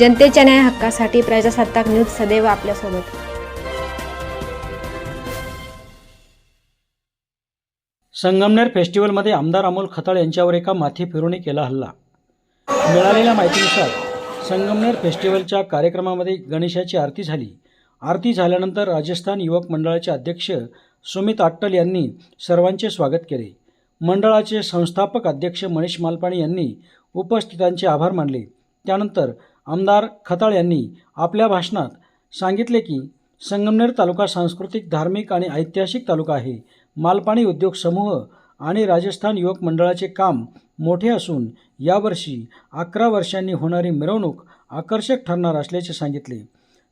जनतेच्या न्याय हक्कासाठी प्रजासत्ताक न्यूज सदैव आपल्यासोबत. संगमनेर फेस्टिवलमध्ये आमदार अमोल खताळ यांच्यावर एका माथी फिरूने केला हल्ला. मिळालेल्या माहितीनुसार संगमनेर फेस्टिवलच्या कार्यक्रमामध्ये गणेशाची आरती झाली. आरती झाल्यानंतर राजस्थान युवक मंडळाचे अध्यक्ष सुमित अट्टल यांनी सर्वांचे स्वागत केले. मंडळाचे संस्थापक अध्यक्ष मनीष मालपाणी यांनी उपस्थितांचे आभार मानले. त्यानंतर आमदार खताळ यांनी आपल्या भाषणात सांगितले की संगमनेर तालुका सांस्कृतिक धार्मिक आणि ऐतिहासिक तालुका आहे. मालपाणी उद्योग समूह आणि राजस्थान युवक मंडळाचे काम मोठे असून यावर्षी अकरा वर्षांनी होणारी मिरवणूक आकर्षक ठरणार असल्याचे सांगितले.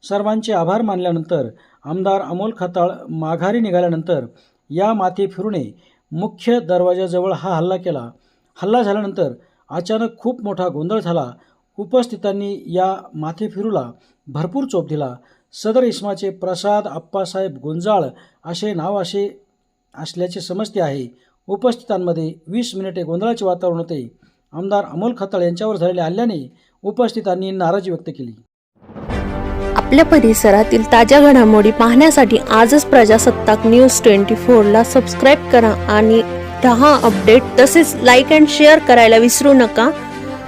सर्वांचे आभार मानल्यानंतर आमदार अमोल खताळ माघारी निघाल्यानंतर या माथे फिरुणे मुख्य दरवाजाजवळ हा हल्ला केला. हल्ला झाल्यानंतर अचानक खूप मोठा गोंधळ झाला उपस्थितांनी या माथेफिरूला भरपूर चोप दिला. सदर इस्माचे प्रसाद आप्पासाहेब गुंजाळ असे नाव असे असल्याचे समजते आहे. उपस्थितांमध्ये वीस मिनिटे गोंधळाचे वातावरण होते. आमदार अमोल खताळ यांच्यावर झालेल्या हल्ल्याने उपस्थितांनी नाराजी व्यक्त केली. आपल्या परिसरातील ताज्या घडामोडी पाहण्यासाठी आजच प्रजासत्ताक न्यूज ट्वेंटी फोरला सबस्क्राईब करा आणि दहा अपडेट तसेच लाईक अँड शेअर करायला विसरू नका.